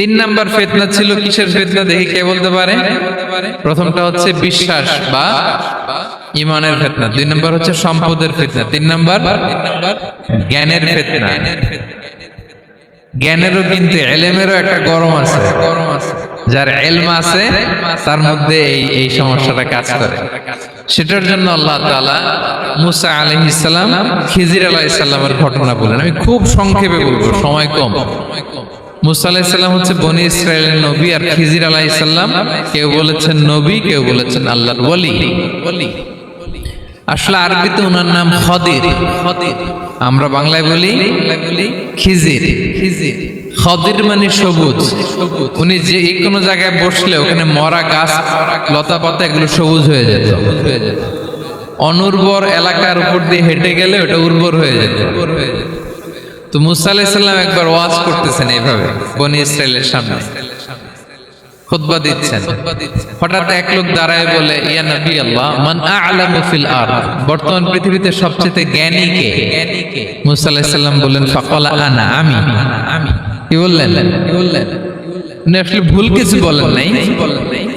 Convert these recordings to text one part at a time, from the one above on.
তিন নাম্বার ফেতনা ছিল কিসের ফেতনা দেখি কে বলতে পারে? প্রথমটা হচ্ছে বিশ্বাস বা ইমানের ফেতনা। দুই নম্বর হচ্ছে সম্পদের ফেতনা। তিন নাম্বার জ্ঞানের ফেতনা। জ্ঞানেরও কিন্তু এলেমেরও একটা গরম আছে। যার এলম আছে, তার মধ্যে এই এই সমস্যাটা কাজ করে। সেটার জন্য আল্লাহ তালা মুসা আলাইহিস সালাম, খিজির আলাইহিস সালামের ঘটনা বলেন। আমি খুব সংক্ষেপে বলব, সময় কম। মুসা হচ্ছে বনি ইসরায়েলের নবী আর খিজির আলাইহিস সালাম কেউ বলেছেন নবী, কেউ বলেছেন আল্লাহর বলি আসলে আরবিতে ওনার নাম খদির। খদির আমরা বাংলায় বলি খিজির। খিজির খদির মানে সবুজ। উনি যে কোনো জায়গায় বসলে ওখানে মরা গাছ, লতা পাতা এগুলো সবুজ হয়ে যেত হয়ে যেত। অনুর্বর এলাকার উপর দিয়ে হেঁটে গেলে ওটা উর্বর হয়ে যেত। তো মুসা একবার ওয়াজ করতেছেন এইভাবে, বনি ইসরায়েলের সামনে। দিচ্ছেন। হঠাৎ এক লোক দাঁড়ায় বলে, ইয়া নবী আল্লাহ, মান ফিল বর্তমান পৃথিবীতে সবচেয়ে জ্ঞানী কে? মুসা আলাইহিস বলেন ফাকালা আনা, আমি। আমি কি বললেন কি বললেন? আসলে ভুল কিছু বলেন নাই।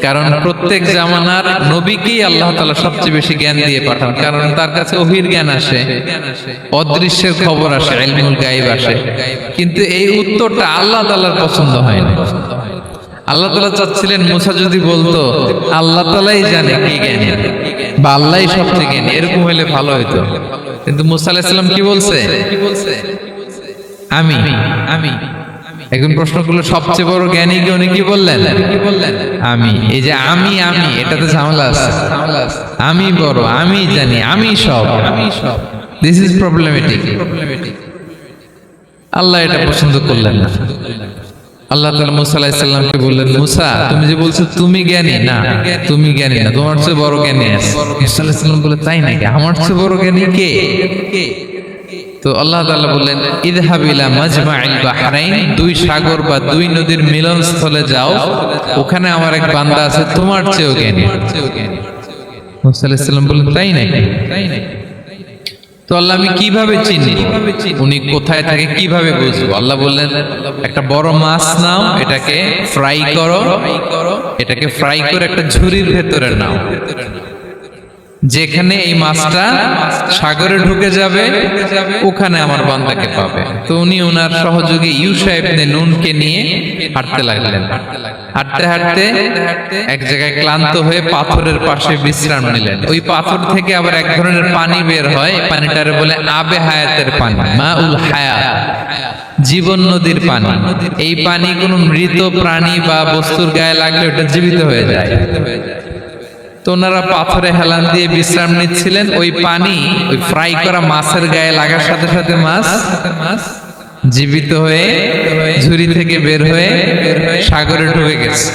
কারণ প্রত্যেক জামানার নবীকেই আল্লাহ তাআলা সবচেয়ে বেশি জ্ঞান দিয়ে পাঠান। কারণ তার কাছে অহির জ্ঞান আসে অদৃশ্যের খবর আসে ইলমুল গায়ব আসে। কিন্তু এই উত্তরটা আল্লাহ তাআলার পছন্দ হয় না আল্লাহ তালা চাচ্ছিলেন মুসা যদি বলতো আল্লাহ তালাই জানে কি জ্ঞানী। বা আল্লাহই সবচেয়ে জ্ঞানী। এরকম হইলে ভালো হইতো। কিন্তু মুসা আলাহিসাল্লাম কি বলছে? কি বলছে? আমি। আমি। এখন প্রশ্ন করল সবচেয়ে বড় জ্ঞানী কি উনি কি বললেন? বললেন আমি। এই যে আমি আমি এটাতে ঝামেলা আছে। আমি বড় আমি জানি আমি সব। আমি সব দিস ইজ প্রবলেমেটিক আল্লাহ এটা পছন্দ করলেন না। আল্লাহ তাআলা মুসা আলাইহিস সালামকে বললেন মুসা তুমি যে বলছো তুমি জ্ঞানী না তুমি জ্ঞানী না তোমার চেয়ে বড় জ্ঞানী আছে। মুসা আলাইহিস সালাম বলে তাই নাকি? আমার চেয়ে বড় জ্ঞানী কে কে? তো আল্লাহ তাআলা বললেন ইযহাব ইলা মাজমাইল বাহরাইন, দুই সাগর বা দুই নদীর মিলনস্থলে যাও, ওখানে আমার এক বান্দা আছে, তোমার চেয়েও জ্ঞানী। মুসা আলাইহিস সালাম বললেন, তাই নাকি? তাই নাকি তো আল্লাহ আমি কীভাবে চিনি উনি কোথায় থাকে কীভাবে বুঝব? আল্লাহ বললেন, একটা বড় মাছ নাও, এটাকে ফ্রাই করো, এটাকে ফ্রাই করে একটা ঝুড়ির ভেতরে নাও। যেখানে এই মাছটা সাগরে ঢুকে যাবে, ওখানে আমার বান্দাকে পাবে। তো উনি ওনার সহযোগী ইউসা ইবনে নুনকে নিয়ে হাঁটতে লাগলেন। হাঁটতে হাঁটতে এক জায়গায় ক্লান্ত হয়ে পাথরের পাশে বিশ্রাম নিলেন। ওই পাথর থেকে আবার এক ধরনের পানি বের হয়। পানিটারে বলে আবে হায়াতের পানি মা উল হায়াত জীবন নদীর পানি। এই পানি কোনো মৃত প্রাণী বা বস্তুর গায়ে লাগলে ওটা জীবিত হয়ে যায়। তো ওনারা পাথরে হেলান দিয়ে বিশ্রাম নিচ্ছিলেন। ওই পানি, ওই ফ্রাই করা মাছের গায়ে লাগার সাথে সাথে মাছ মাছ জীবিত হয়ে, ঝুড়ি থেকে বের হয়ে সাগরে ঢুকে গেছে।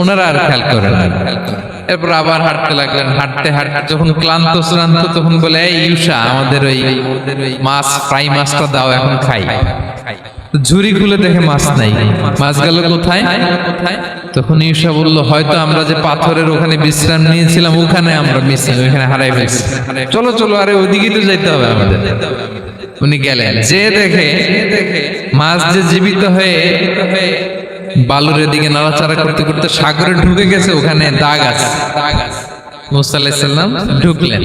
ওনারা আর খেয়াল করেন না। এরপর আবার হাঁটতে লাগলেন। হাঁটতে হাঁটতে যখন ক্লান্ত, শ্রান্ত, তখন বলে ইউসা, আমাদের ওই মাছ, ফ্রাই মাছটা দাও, এখন খাই। তো ঝুড়ি খুলে দেখে মাছ নাই। মাছ গেল কোথায়? কোথায় তখন ঈশা বলল হয়তো আমরা যে পাথরের ওখানে বিশ্রাম নিয়েছিলাম ওখানে আমরা বিশ্রাম ওখানে হারাই ফেলছি। চলো চলো আরে ওইদিকেই তো যাইতে হবে আমাদের। উনি গেলেন। যে দেখে মাছ যে জীবিত হয়ে বালুরের দিকে নাড়াচাড়া করতে করতে সাগরে ঢুকে গেছে ওখানে দাগ আছে দাগ আছে। মুসা আলাইসাল্লাম ঢুকলেন।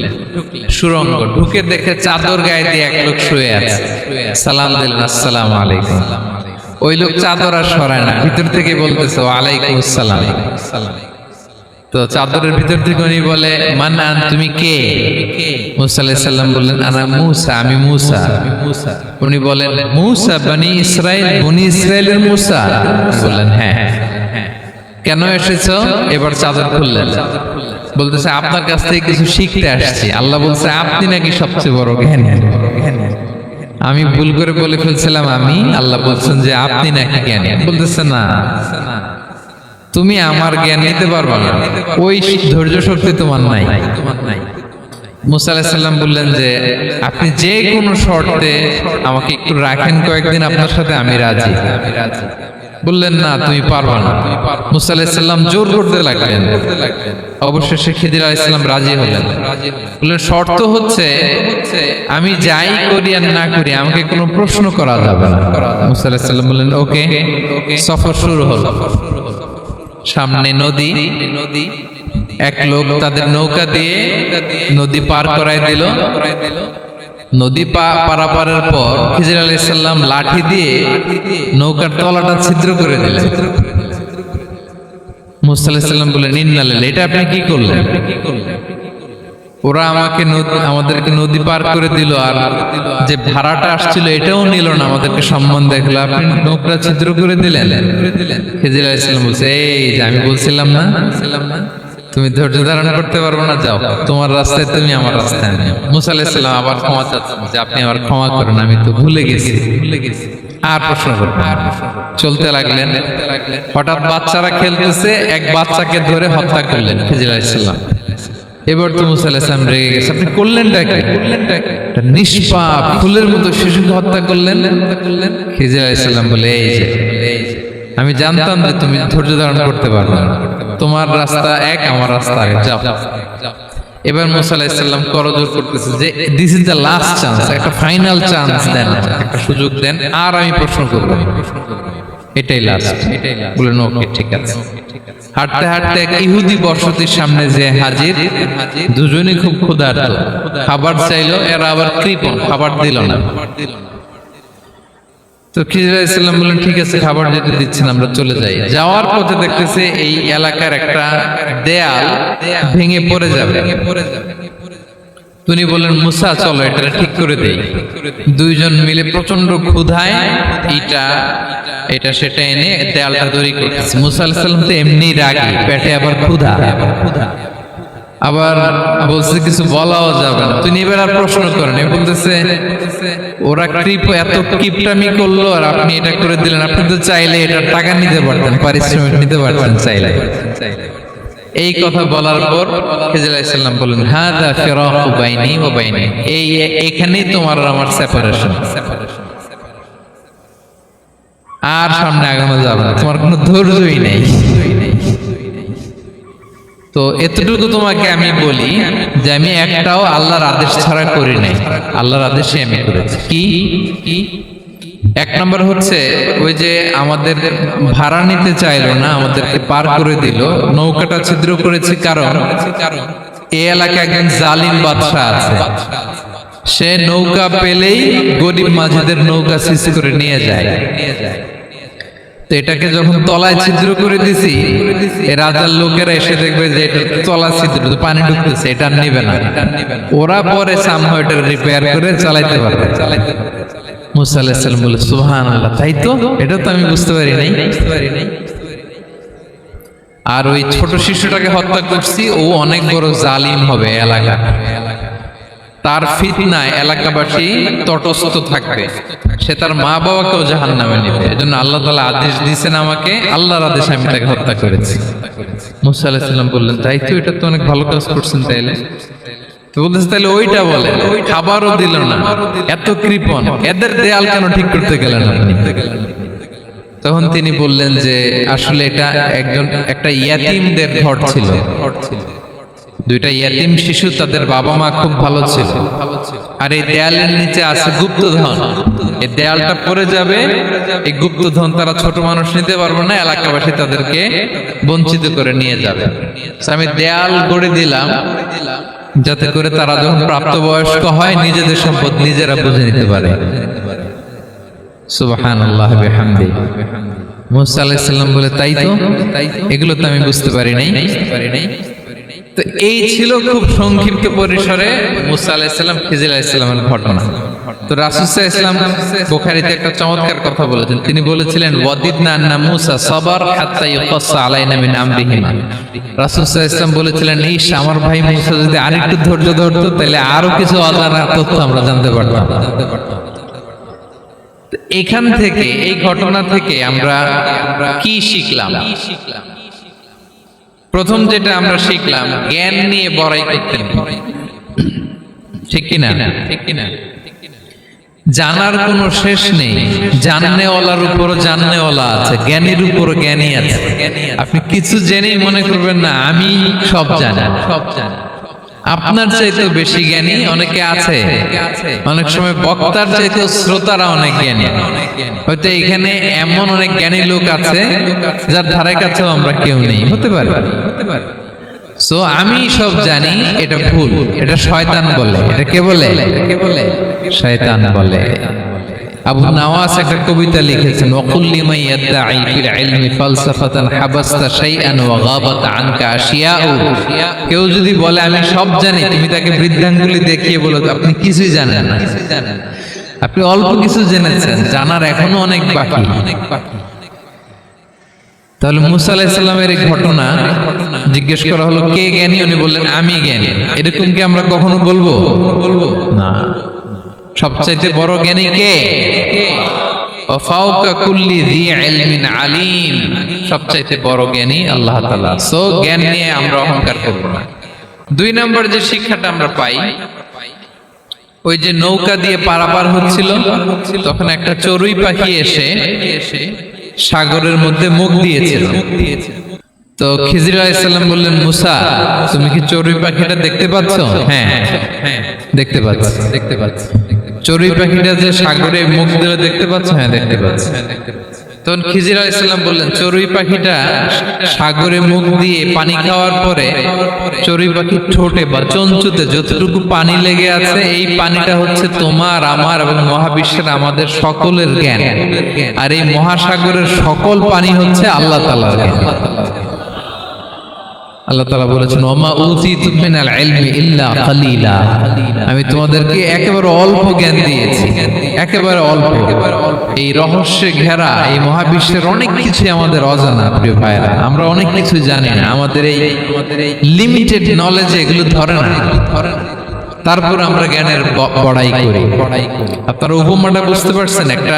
সুরঙ্গ, ঢুকে দেখে চাদর গায়ে দিয়ে এক লোক শুয়ে আছে। সালাম দিলেন, আসসালাম আলাইকুম। ওই লোক চাদর আর সরায় না, ভিতর থেকে বলতেছে, ওয়ালাইকুম আসসালাম। তো চাদরের ভিতর থেকে উনি বলে, মান্নান, তুমি কে? মুসা আলাইহিস সালাম বললেন, আনা মুসা, আমি মুসা। উনি বলেন, মুসা বনি ইসরাইল, বনি ইসরাইলের মুসা? বললেন হ্যাঁ। কেন এসেছ? এবার চাদর খুললেন। বলতেছে, আপনার কাছ থেকে কিছু শিখতে আসছি। আল্লাহ বলছে, আপনি নাকি সবচেয়ে বড় জ্ঞানী? আমি ভুল করে বলে ফেলছিলাম, আমি? আল্লাহ বলছেন যে, আপনি নাকি জ্ঞানী? বলতেছে, না। তুমি আমার জ্ঞান নিতে পারবে না। ওই ধৈর্য শক্তি তোমার নাই। তোমার নাই মুসা আলাহিসাল্লাম বললেন যে, আপনি যে কোনো শর্তে আমাকে একটু রাখেন। কয়েকদিন আপনার সাথে আমি রাজি আমি রাজি। বললেন, না, তুমি পারবা না। মুসা আলাইসাল্লাম জোর করতে লাগলেন। অবশেষে খিদির আলাইসাল্লাম রাজি হলেন। বললেন, শর্ত হচ্ছে, আমি যাই করি আর না করি, আমাকে কোনো প্রশ্ন করা যাবে না। মুসা আলাইসাল্লাম বললেন, ওকে, সফর শুরু হলো। সামনে নদী নদী এক লোক তাদের নৌকা দিয়ে নদী পার করাই দিল। নদী পারাপারের পর খিজির আলাইসাল্লাম লাঠি দিয়ে নৌকার তলাটা ছিদ্র করে দিলেন। মুসা আলাইসাল্লাম বললেন ইন্নালিল্লাহ এটা আপনি কি করলেন? ওরা আমাকে আমাদেরকে নদী পার করে দিল আর যে ভাড়াটা আসছিল এটাও নিল না, আমাদেরকে সম্মান দেখল। আপনি নৌকা ছিদ্র করে দিলেন। খিজির আলাইসাল্লাম বলছে, এই যে আমি বলছিলাম না তুমি ধৈর্য ধারণ করতে পারব না, যাও। তোমার রাস্তায় তুমি আমার রাস্তায় নেই মুসা আলাইসাল্লাম আবার ক্ষমা চাচ্ছেন যে আপনি আবার ক্ষমা করেন, আমি তো ভুলে গেছি। ভুলে গেছি আর প্রশ্ন। চলতে লাগলেন। হঠাৎ বাচ্চারা খেলতেছে, এক বাচ্চাকে ধরে হত্যা করলেন এবার তো মুসা আলাইসাল্লাম রেগে গেছে। আপনি করলেনটা কি করলেনটা কি? একটা নিষ্পাপ ফুলের মতো শিশুকে হত্যা করলেন। করলেন খিজির আলাইসাল্লাম বলে এই যে এই যে আমি জানতাম যে তুমি ধৈর্য ধারণ করতে পারবে তোমার রাস্তা এক, আমার রাস্তা এক। যাও। এবার মুসা করজোর করতেছে যে this is the last chance একটা ফাইনাল চান্স দেন, একটা সুযোগ দেন, আর আমি প্রশ্ন করব। এটাই লাস্ট বলেন ওকে ঠিক আছে। হাঁটতে হাঁটতে এক ইহুদি বসতির সামনে যে হাজির, দুজনই খুব ক্ষুধার্ত। খাবার চাইলো, এরা আবার কৃপণ, খাবার দিল না। তো খিজির ইসলাম বললেন, ঠিক আছে, খাবার যেতে দিচ্ছেন, আমরা চলে যাই। যাওয়ার পথে দেখতেছে এই এলাকার একটা দেয়াল ভেঙে পড়ে যাবে। তিনি বললেন, মুসা, চলো এটা ঠিক করে দেই। দুইজন মিলে প্রচণ্ড ক্ষুধায় এটা এটা, সেটা এনে দেয়ালটা তৈরি করতেছে। মুসা আলাইসাল্লাম তো এমনি রাগি, পেটে আবার ক্ষুধা। আবার বলছে কিছু বলাও যাবে না। তিনি এবার আর প্রশ্ন করেন বলতেছে, ওরা কৃপ এত কিপটামি করল আর আপনি এটা করে দিলেন। আপনি তো চাইলে এটা টাকা নিতে পারতেন, পারিশ্রমিক নিতে পারতেন চাইলে। এই কথা বলার পর খেজুর আলাইসাল্লাম বললেন হ্যাঁ দা ফেরাক বাইনি ও বাইনি। এই এখানেই তোমার আমার সেপারেশন আর সামনে আগানো যাবে তোমার কোনো ধৈর্যই নেই। তো এতটুকু তোমাকে আমি বলি যে আমি একটাও আল্লাহর আদেশ ছাড়া করি নাই। আল্লাহর আদেশে আমি করেছি। কি? কি এক নম্বর হচ্ছে ওই যে আমাদের ভাড়া নিতে চাইলো না, আমাদেরকে পার করে দিল, নৌকাটা ছিদ্র করেছে কারণ এই এলাকায় একজন জালিম বাদশাহ আছে। সে নৌকা পেলেই গরিব মাঝিদের নৌকা সিস করে নিয়ে যায় নিয়ে যায়। তো এটাকে যখন তলায় ছিদ্র করে দিছি রাজার লোকেরা এসে দেখবে যে এটা তলা ছিদ্র পানি ঢুকতেছে, এটা নিবে না। ওরা পরে সামহ রিপেয়ার করে চালাইতে পারবে। মুসা বলে সুহান আল্লাহ তাই তো? এটা তো আমি বুঝতে পারি নাই। বুঝতে আর ওই ছোট শিশুটাকে হত্যা করছি, ও অনেক বড় জালিম হবে এলাকা তার ফিতনায় এলাকাবাসী তটস্থ থাকবে। সে তার মা বাবাকেও জাহান নামে নিবে। এজন্য আল্লাহ তালা আদেশ দিয়েছেন আমাকে, আল্লাহর আদেশে আমি তাকে হত্যা করেছি। মুসা বললেন, তাই তো এটা তো অনেক ভালো কাজ করছেন তাইলে? বলতেছে তাহলে ওইটা বলে খাবারও দিল না, এত কৃপণ, এদের দেয়াল কেন ঠিক করতে গেলেন আপনি? তখন তিনি বললেন যে, আসলে এটা একজন, একটা ইয়াতিমদের ঘর ছিল। দুইটা ইয়াতিম শিশু তাদের বাবা মা খুব ভালো ছিল। আর এই দেয়ালের নিচে আছে গুপ্তধন। এই দেয়ালটা পড়ে যাবে, এই গুপ্তধন তারা ছোট মানুষ নিতে পারবে না, এলাকাবাসী তাদেরকে বঞ্চিত করে নিয়ে যাবে। আমি দেয়াল গড়ে দিলাম, যাতে করে তারা যখন প্রাপ্তবয়স্ক হয়, নিজেদের সম্পদ নিজেরা বুঝে নিতে পারে। সুবাহান মুসা আলাইহিস বলে, তাই তো? তাই এগুলো তো আমি বুঝতে পারি নাই পারি নাই। তো এই ছিল খুব সংক্ষিপ্ত পরিসরে মুসা আলাইসাল্লাম খিজির আলাইসাল্লামের ঘটনা। তো রাসুসাহ ইসলাম বুখারিতে একটা চমৎকার কথা বলেছেন। তিনি বলেছিলেন, ওয়াদিদনা আন্না মুসা সবার হাত্তা ইউকাসসা আলাইনা মিন আমরিহিমা। রাসুসাহ ইসলাম বলেছিলেন ইস আমার ভাই মুসা যদি আরেকটু ধৈর্য ধরতো, তাহলে আরও কিছু অজানা তথ্য আমরা জানতে পারতাম। এখান থেকে, এই ঘটনা থেকে আমরা কি শিখলাম শিখলাম? প্রথম যেটা আমরা শিখলাম জ্ঞান নিয়ে বড়াই করতে ঠিক কিনা? ঠিক কিনা? জানার কোনো শেষ নেই। জাননেওয়ালার উপর জাননেওয়ালা আছে জ্ঞানীর উপর জ্ঞানী আছে। আপনি কিছু জেনেই মনে করবেন না আমি সব জানা। সব জানি। আপনার চাইতেও বেশি জ্ঞানী অনেকে আছে। অনেক সময় বক্তার চাইতেও শ্রোতারা অনেক জ্ঞানী। হয়তো এখানে এমন অনেক জ্ঞানী লোক আছে যার ধারে কাছেও আমরা কেউ নেই। হতে পারে। হতে পারে। সো আমি সব জানি এটা ভুল। এটা শয়তান বলে। এটা কে বলে? কে বলে। শয়তান বলে। আবু নাওয়াস একটা কবিতা লিখেছেন, ওয়াকুল্লি মাই ফিল ইলমি ফালসাফাতান হাবাসতা শাইআন ওয়া গাবাত আনকা আশিয়াউ। কেউ যদি বলে, আমি সব জানি, তুমি তাকে বৃদ্ধাঙ্গুলি দেখিয়ে বলো আপনি কিছুই জানেন না। আপনি অল্প কিছু জেনেছেন, জানার এখনও অনেক বাকি। অনেক বাকি তাহলে মুসা আলাহিসাল্লামের এই ঘটনা জিজ্ঞেস করা হলো, কে জ্ঞানী? উনি বললেন, আমি জ্ঞানী। এরকম কি আমরা কখনো বলব বলব? না। সবচাইতে বড় জ্ঞানী কে? দুই নম্বর যে শিক্ষাটা আমরা পাই, ওই যে নৌকা দিয়ে পারাপার হচ্ছিল, তখন একটা চড়ুই পাখি এসে সাগরের মধ্যে মুখ দিয়েছিল। তো খিজির আলাইসাল্লাম বললেন মুসা তুমি কি চড়ুই পাখিটা দেখতে পাচ্ছ? হ্যাঁ হ্যাঁ দেখতে পাচ্ছ দেখতে পাচ্ছ। চড়ুই পাখিটা যে সাগরে মুখ দিলে দেখতে পাচ্ছ হ্যাঁ দেখতে পাচ্ছ। তখন খিজির আলাইসাল্লাম বললেন চড়ুই পাখিটা সাগরে মুখ দিয়ে পানি খাওয়ার পরে চড়ুই পাখির ঠোঁটে বা চঞ্চুতে যতটুকু পানি লেগে আছে এই পানিটা হচ্ছে তোমার আমার এবং মহাবিশ্বের আমাদের সকলের জ্ঞান। আর এই মহাসাগরের সকল পানি হচ্ছে আল্লাহ তালার জ্ঞান আল্লাহ তালা বলেছেন আমি তোমাদেরকে একেবারে অল্প জ্ঞান দিয়েছি, একেবারে অল্প। এই রহস্যে ঘেরা, এই মহাবিশ্বের অনেক কিছু আমাদের অজানা, প্রিয় ভাইরা আমরা অনেক কিছু জানি না, আমাদের এই লিমিটেড নলেজে এগুলো ধরে না। তারপর আমরা জ্ঞানের বড়াই করি। আপনারা উপমাটা বুঝতে পারছেন, একটা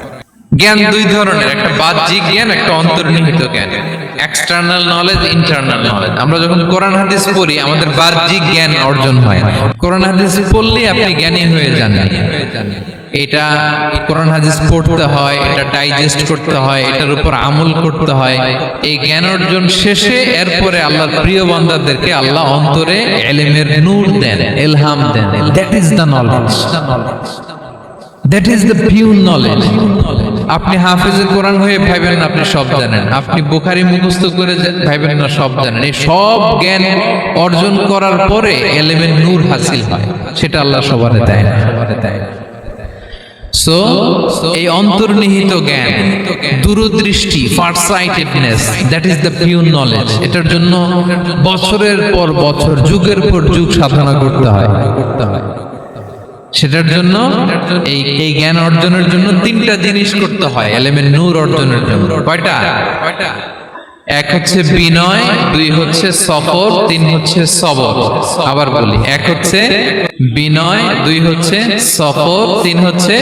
জ্ঞান দুই ধরনের, একটা বাহ্যিক জ্ঞান, একটা অন্তর্নিহিত জ্ঞান। এক্সটার্নাল নলেজ ইন্টারনাল নলেজ আমরা যখন কোরআন হাদিস পড়ি, আমাদের বাহ্যিক জ্ঞান অর্জন হয়। কোরআন হাদিস পড়লেই আপনি জ্ঞানী হয়ে যান। এটা কোরআন হাদিস পড়তে হয়, এটা ডাইজেস্ট করতে হয়, এটার উপর আমল করতে হয়। এই জ্ঞান অর্জন শেষে এরপরে আল্লাহর প্রিয় বান্দাদেরকে আল্লাহ অন্তরে এলেমের নূর দেন, এলহাম দেন। That is the knowledge that is the pure knowledge আপনি হাফেজে কোরআন হয়ে ভাইবেন না, আপনি সব জানেন। আপনি বুখারি মুখস্থ করে ভাইবেন না, সব জানেন। এই সব জ্ঞান অর্জন করার পরে এলেমের নূর হাসিল হয়। সেটা আল্লাহ সবার দেয় না। এটার জন্য বছরের পর বছর, যুগের পর যুগ সাধনা করতে হয় করতে হয়। সেটার জন্য এই এই জ্ঞান অর্জনের জন্য তিনটা জিনিস করতে হয় এলেমেন্ট নূর অর্জনের জন্য। কয়টা কয়টা? এক হচ্ছে বিনয়, দুই হচ্ছে সফর, তিন হচ্ছে সবর। আবার বলি, এক হচ্ছে বিনয়, দুই হচ্ছে সফর, তিন হচ্ছে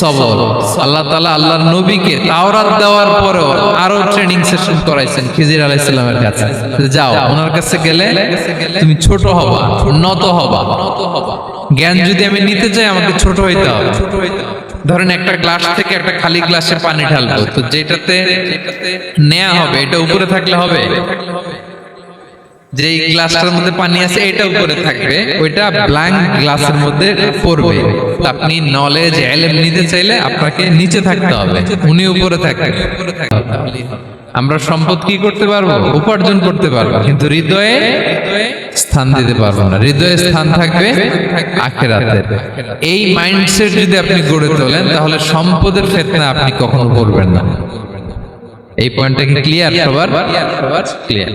সবর। আল্লাহ তাআলা আল্লাহর নবীকে তাওরাত দেওয়ার পরেও আরও ট্রেনিং সেশন করাইছেন খিজির আলাইহিস কাছে। যাও, ওনার কাছে গেলে তুমি ছোট হবা, নত হবা। নত হবা জ্ঞান যদি আমি নিতে চাই আমাকে ছোট হইতে হবে ছোট হইতে হবে। ধরেন একটা গ্লাস থেকে একটা খালি গ্লাসে পানি ঢালবো, তো যেটাতে নেয়া হবে, এটা উপরে থাকলে হবে? যে গ্লাসটার মধ্যে পানি আছে, এটা উপরে থাকবে, ওইটা ব্ল্যাঙ্ক গ্লাসের মধ্যে পড়বে। আপনি নলেজ এলেম নিতে চাইলে আপনাকে নিচে থাকতে হবে, উনি উপরে থাকবে। আমরা সম্পদ কি করতে পারব? উপার্জন করতে পারব। কিন্তু হৃদয়ে স্থান দিতে পারব না। হৃদয়ে স্থান থাকবে এই মাইন্ডসেট যদি আপনি গড়ে তোলেন, তাহলে সম্পদের ক্ষেত্রে আপনি কখনো পড়বেন না। এই পয়েন্টটা কি ক্লিয়ার সবার ক্লিয়ার